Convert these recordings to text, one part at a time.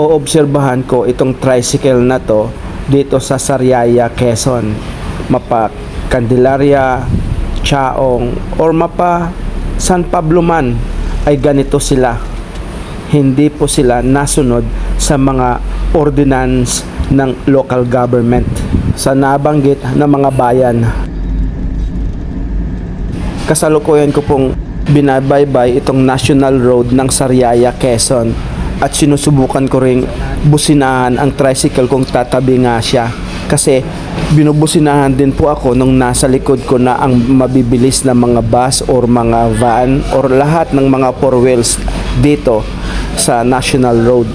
oobserbahan ko itong tricycle na to dito sa Sariaya, Quezon. Mapa Candelaria, Chaong, or mapa San Pablo man ay ganito sila. Hindi po sila nasunod sa mga ordinance ng local government sa nabanggit na mga bayan. Kasalukuyan ko pong binabaybay itong national road ng Sariaya, Quezon at sinusubukan ko ring businahan ang tricycle kung tatabi nga siya kasi binubusinahan din po ako nung nasa likod ko na ang mabibilis na mga bus or mga van or lahat ng mga four wheels dito sa national road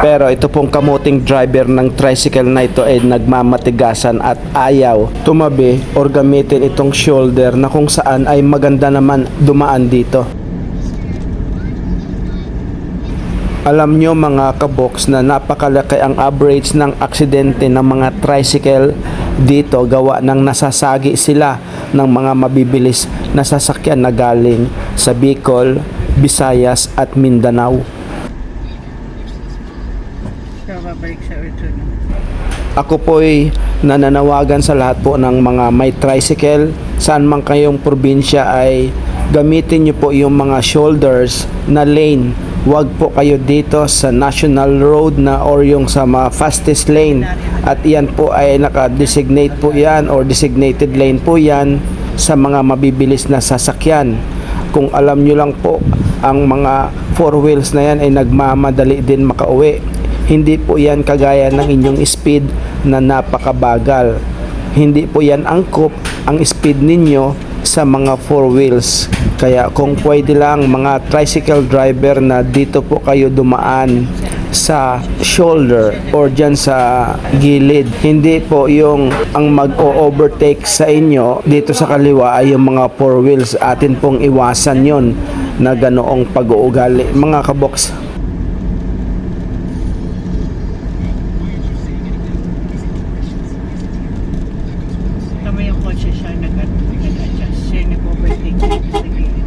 pero ito pong kamuting driver ng tricycle na ito ay nagmamatigasan at ayaw tumabi or gamitin itong shoulder na kung saan ay maganda naman dumaan dito. Alam nyo mga kabox na napakalaki ang average ng aksidente ng mga tricycle dito. Gawa ng nasasagi sila ng mga mabibilis na sasakyan na galing sa Bicol, Visayas at Mindanao. Ako po'y nananawagan sa lahat po ng mga may tricycle. Saan man kayong probinsya ay gamitin nyo po yung mga shoulders na lane Huwag po kayo dito sa national road na or yung sa mga fastest lane at yan po ay naka-designate po yan or designated lane po yan sa mga mabibilis na sasakyan kung alam nyo lang po ang mga four wheels na yan ay nagmamadali din makauwi hindi po yan kagaya ng inyong speed na napakabagal. Hindi po yan angkop ang speed ninyo sa mga four wheels. Kaya kung pwede lang mga tricycle driver na dito po kayo dumaan sa shoulder or dyan sa gilid. Hindi po yung ang mag-o-overtake sa inyo dito sa kaliwa ay yung mga four wheels. Atin pong iwasan yon na ganoong pag-uugali. Mga kaboks, Tama yung kotse siya nag- nag-adjust. Siya yung nag-overtake sa gilid.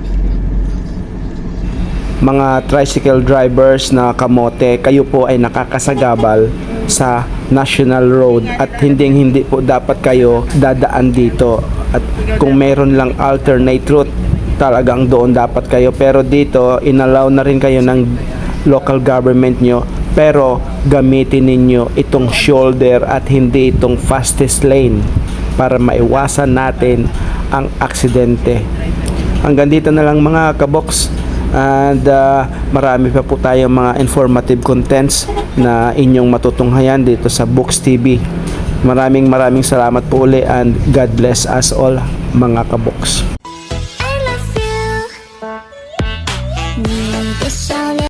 Mga tricycle drivers na kamote, kayo po ay nakakasagabal sa national road at hindi hindi po dapat kayo dadaan dito. At kung meron lang alternate route talagang doon dapat kayo. Pero dito inalaw na rin kayo ng local government nyo. Pero gamitin ninyo itong shoulder at hindi itong fastest lane para maiwasan natin ang aksidente. Hanggang dito na lang mga kabox and uh, marami pa po tayong mga informative contents na inyong matutunghayan dito sa Books TV. Maraming maraming salamat po uli and God bless us all mga kaboks.